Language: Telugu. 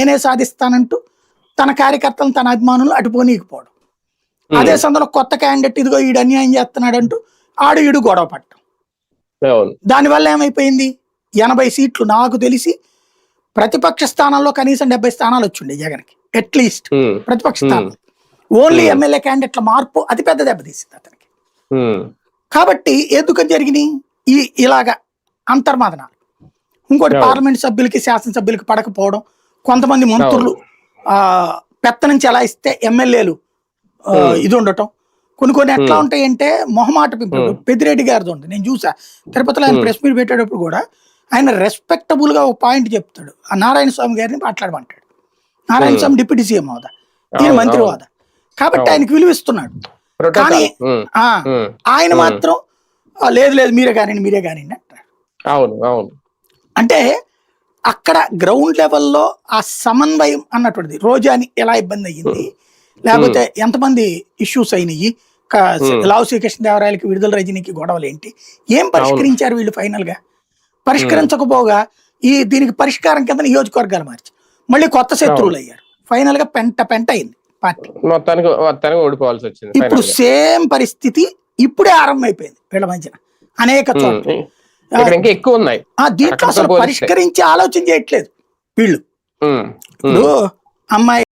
నేనే సాధిస్తానంటూ తన కార్యకర్తలను తన అభిమానులు అటు పోనీకపోవడం అదే సందర్భంలో కొత్త క్యాండిడేట్ ఇదిగో ఈడు అన్యాయం చేస్తున్నాడంటూ ఆడు ఈడు గొడవ పట్టడం. దానివల్ల ఏమైపోయింది? ఎనభై సీట్లు నాకు తెలిసి ప్రతిపక్ష స్థానాల్లో కనీసం డెబ్బై స్థానాలు వచ్చిండే జగన్కి అట్లీస్ట్ ప్రతిపక్ష స్థానం ఓన్లీ ఎమ్మెల్యే క్యాండిడేట్ల మార్పు అతిపెద్ద దెబ్బతీసింది అతనికి. కాబట్టి ఎందుకు జరిగినాయి? ఈ ఇలాగా అంతర్మాదనాలు. ఇంకోటి. పార్లమెంట్ సభ్యులకి శాసనసభ్యులకి పడకపోవడం కొంతమంది మంత్రులు ఆ పెత్తనం చెలాయిస్తే ఎమ్మెల్యేలు ఆ, Hmm. ఇది ఉండటం కొన్ని కొన్ని ఎట్లా. ఉంటాయంటే మొహమాట. పెద్దిరెడ్డి గారిది ఉంది నేను చూసా తిరుపతిలో ఆయన. ప్రెస్ మీట్ పెట్టేటప్పుడు కూడా ఆయన రెస్పెక్టబుల్గా ఒక పాయింట్ చెప్తాడు ఆ నారాయణ స్వామి గారిని మాట్లాడమంటాడు నారాయణ. స్వామి డిప్యూటీ సీఎం హోదా ఈయన మంత్రి. హోదా కాబట్టి. ఆయనకి విలువిస్తున్నాడు. కానీ ఆయన. మాత్రం "ఆ, లేదు లేదు మీరే కానివ్వండి మీరే కానివ్వండి అవును అవును అంటే అక్కడ గ్రౌండ్ లెవెల్లో ఆ సమన్వయం అన్నటువంటిది. రోజాని ఎలా ఇబ్బంది అయ్యింది? లేకపోతే ఎంతమంది ఇష్యూస్ అయినాయి. లావు శ్రీకృష్ణ దేవరాయలకి విడుదల రజనీకి గొడవలు ఏంటి ఏం పరిష్కరించారు వీళ్ళు ఫైనల్గా పరిష్కరించకపోగా ఈ దీనికి పరిష్కారం కింద నియోజకవర్గాలు మార్చి మళ్ళీ కొత్త శత్రువులు అయ్యారు. ఫైనల్గా పెంట పెంట అయింది పార్టీ. ఓడిపోవాల్సి వచ్చింది ఇప్పుడు. సేమ్ పరిస్థితి ఇప్పుడే ఆరంభమైపోయింది వీళ్ళ మధ్యన. అనేక చోట్ల. ఇక్కడ ఇంకా ఎక్కువ ఉన్నాయి. ఆ దీంట్లో అసలు. పరిష్కరించి ఆలోచన చేయట్లేదు వీళ్ళు. అమ్మాయి